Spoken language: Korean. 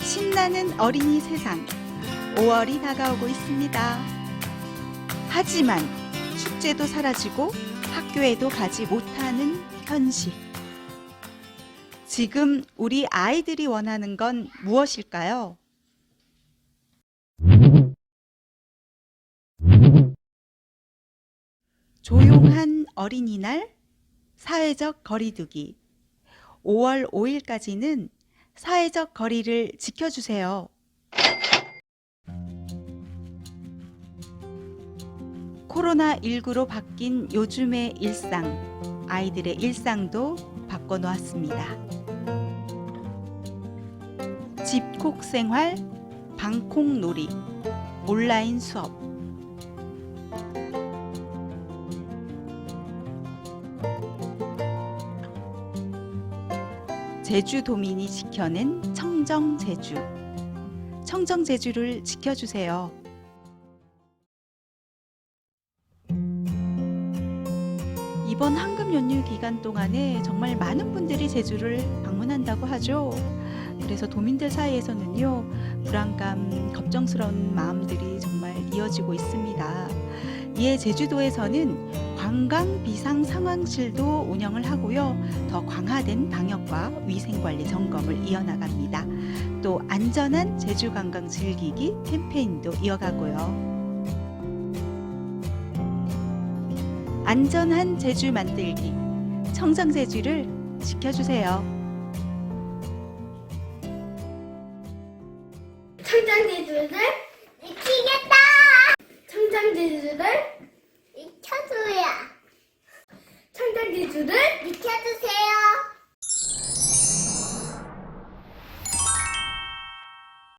신나는 어린이 세상 5월이 다가오고 있습니다. 하지만 축제도 사라지고 학교에도 가지 못하는 현실. 지금 우리 아이들이 원하는 건 무엇일까요? 조용한 어린이날, 사회적 거리두기. 5월 5일까지는 사회적 거리를 지켜주세요. 코로나19로 바뀐 요즘의 일상, 아이들의 일상도 바꿔놓았습니다. 집콕 생활, 방콕 놀이, 온라인 수업. 제주도민이 지켜낸 청정 제주. 청정 제주를 지켜주세요. 이번 황금 연휴 기간 동안에 정말 많은 분들이 제주를 방문한다고 하죠. 그래서 도민들 사이에서는요, 불안감, 걱정스러운 마음들이 정말 이어지고 있습니다. 이에 제주도에서는 관광 비상 상황실도 운영을 하고요. 더 강화된 방역과 위생관리 점검을 이어나갑니다. 또 안전한 제주 관광 즐기기 캠페인도 이어가고요. 안전한 제주 만들기 청정 제주를 지켜주세요. 청정 제주를 힘든 기주를 익혀주세요.